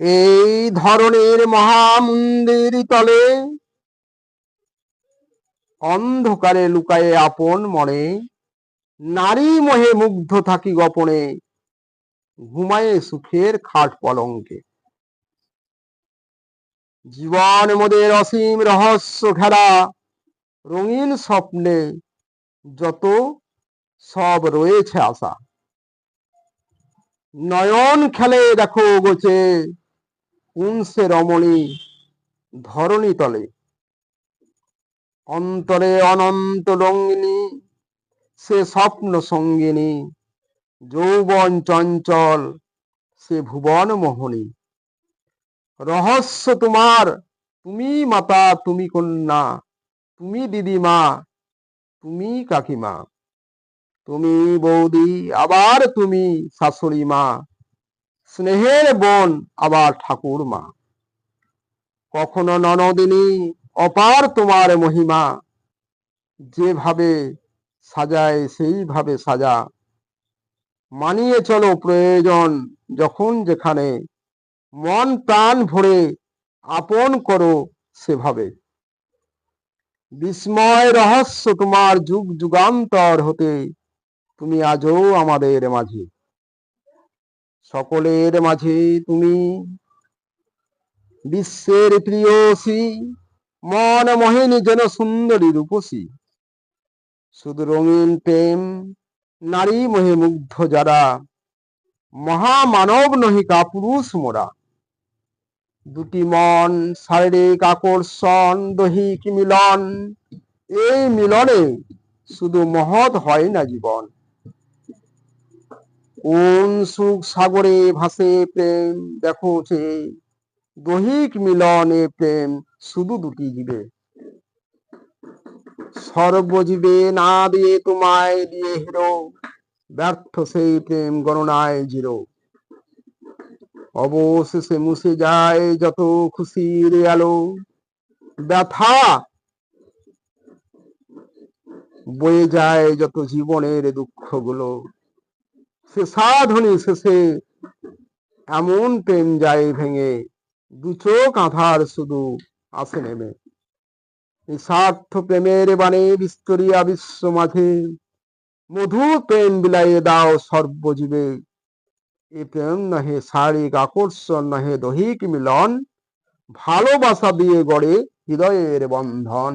এই ধরনের মহামন্দির তলে অন্ধকারে লুকায়ে আপন মনে, নারী মোহে মুগ্ধ থাকি গোপনে, ঘুমায়ে সুখের খাট পলঙ্কে। জীবন মোদের অসীম রহস্য ঘেরা, রঙিন স্বপ্নে যত সব রয়েছে আশা। নয়ন খেলে দেখো গোছে পুংসে রমণী ধরণী তলে। অন্তরে অনন্ত রঙ্গিনী, সে স্বপ্ন সঙ্গিনী, যৌবন চঞ্চল, সে ভুবন মোহনী। রহস্য তোমার, তুমি মাতা, তুমি কন্যা, তুমি দিদিমা, তুমি কাকিমা। তুমি বৌদি, আবার তুমি শাশুড়ি মা স্নেহের বোন আবার ঠাকুর মা। কখনো ননদিনী অপার তোমার মহিমা। যেভাবে সাজায় সেইভাবে সাজা। মানিয়ে চলো প্রয়োজন যখন যেখানে। মন প্রাণ ভরে আপন করো সেভাবে। বিস্ময় রহস্য তোমার যুগ যুগান্তর হতে। তুমি আজও আমাদের মাঝে। সকলের মাঝে তুমি। বিশ্বের প্রিয়সী মন মোহিনী যেন সুন্দরী রূপসী। শুধু রঙিন প্রেম, নারী মোহে মুগ্ধ যারা, মহামানব নহিকা পুরুষ মোরা। দুটি মন, শারীরিক আকর্ষণ, দৈহিক মিলন, এই মিলনে শুধু মহৎ হয় না জীবন। কোন সুখ সাগরে ভাসে প্রেম দেখো সে দৈহিক মিলনে প্রেম শুধু দুটি জীবে সর্বজীবে না দিয়ে তোমায় দিয়ে হিরো ব্যর্থ সেই প্রেম গণনায় জিরো অবশেষে মুছে যায় যত খুশির আলো ব্যথা বয়ে যায় যত জীবনের দুঃখগুলো সে সাধনী শেষে এমন প্রেম যায় ভেঙে, দু চোখ আধার শুধু আসে নেমে। নিঃস্বার্থ প্রেমের বাণে বিস্তরিয়া বিশ্ব মাঝে মধু প্রেম বিলাইয়ে দাও সর্বজীবে। এ প্রেম নহে শারীরিক আকর্ষণ, নহে দৈহিক মিলন, ভালোবাসা দিয়ে গড়ে হৃদয়ের বন্ধন।